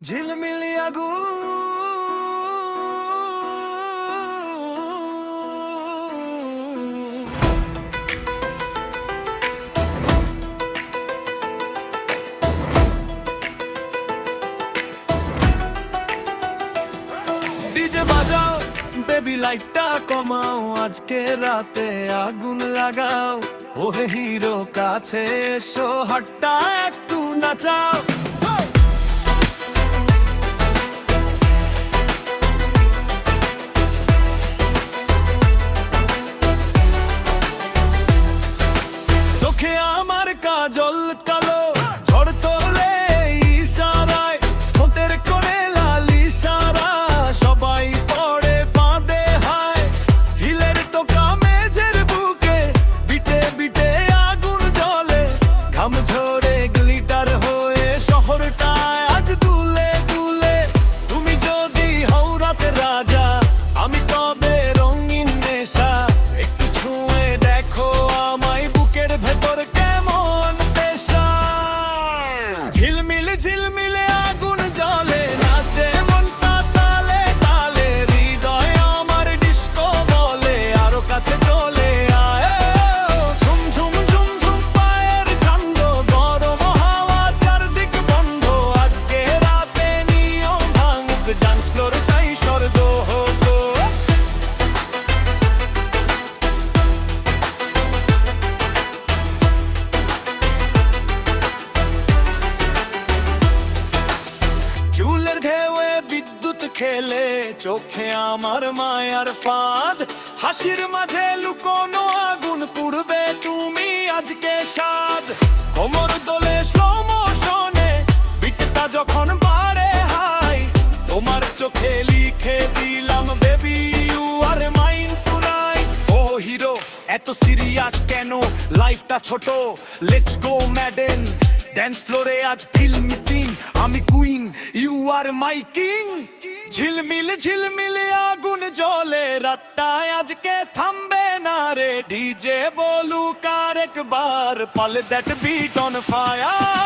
ঝিলমিলি আগুন ডিজে বাজাও বেবি লাইটটা কমাও, আজকে রাতে আগুন লাগাও। ওহে হিরো, কাছে এসো হাট্টা একটু নাচাও। চুলের ঢেউয়ে বিদ্যুৎ খেলে, চোখে আমার মায়ার ফাঁদ। হাসির মাঝে লুকোনো আগুন পুড়বে তুমি আজকে সাদ কোমর দোলে স্লো মোশনে বিটটা যখন বাড়ে হাই, তোমার চোখে লিখে দিলাম baby you are mine tonight O hero এত সিরিয়াস কেন? লাইফটা ছোট লেটস গো ম্যাডেন ড্যান্স ফ্লোরে আজ ফিল মিসিং আমি queen you are my king ঝিলমিল ঝিলমিল আগুন জলে রাতটায় আজকে থামবে না রে। ডিজে বলুক আর একবার pull that beat on fire